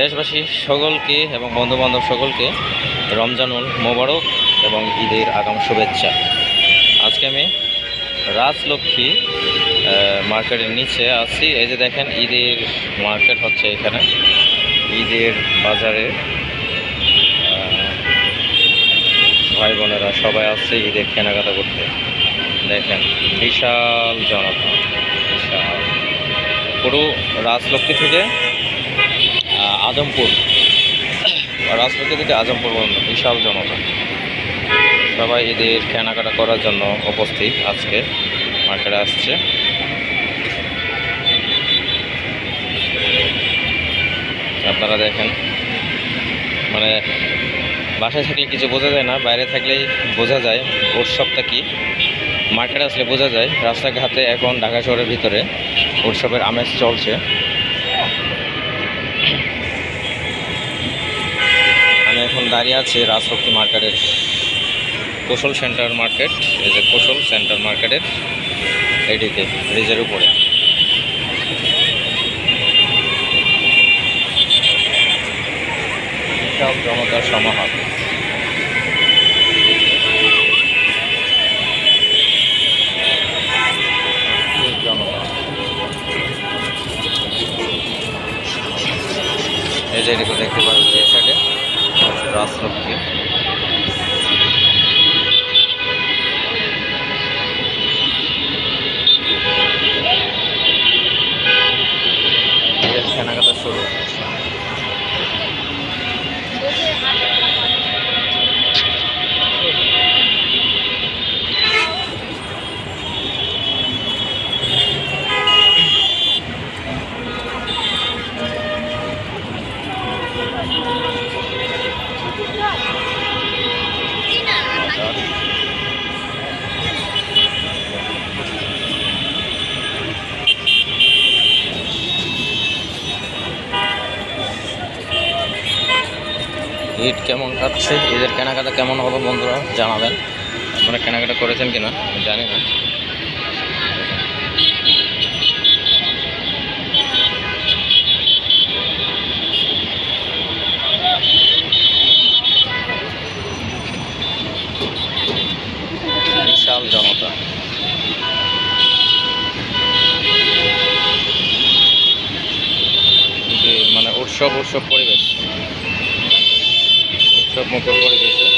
দেশবাসী সকলকে এবং বন্ধুবান্ধব সকলকে রমজানুল মোবারক এবং ঈদের আগাম শুভেচ্ছা। আজকে আমি রাজলক্ষ্মী মার্কেটের নিচে আছি। এই যে দেখেন, ঈদের মার্কেট হচ্ছে এখানে। ঈদের বাজারে ভাই বোনেরা সবাই আসছে ঈদের কেনাকাটা করতে। দেখেন, বিশাল জনতা, বিশাল। পুরো রাজলক্ষ্মী থেকে আজমপুর। রাজলক্ষ্মী থেকে আজমপুর পর্যন্ত বিশাল জনতা। সবাই এদের কেনাকাটা করার জন্য উপস্থিত আজকে। মার্কেটে আসছে। আপনারা দেখেন মানে বাসায় থাকলে কিছু বোঝা যায় না, বাইরে থাকলেই বোঝা যায় উৎসবটা কি। মার্কেটে আসলে বোঝা যায়, রাস্তাঘাটে এখন ঢাকা শহরের ভিতরে উৎসবের আমেজ চলছে। এখন দাঁড়িয়ে আছি রাজশক্তি মার্কেটের কোশল সেন্টার মার্কেট। এই যে কোশল সেন্টার মার্কেটের এইটিতে ব্রিজের উপরে। বিশাল জনতার সমাহার। এই যে দেখতে পাচ্ছি এই সাইডে রাজলক্ষ্মী ঈদের ঈদ কেমন কাটছে ঈদের কেনাকাটা কেমন হলো বন্ধুরা জানাবেন। আপনারা কেনাকাটা করেছেন কিনা জানি না। বিশাল জনতা। মানে উৎসব উৎসব পরিবেশ। উৎসব মুখর পরিবেশে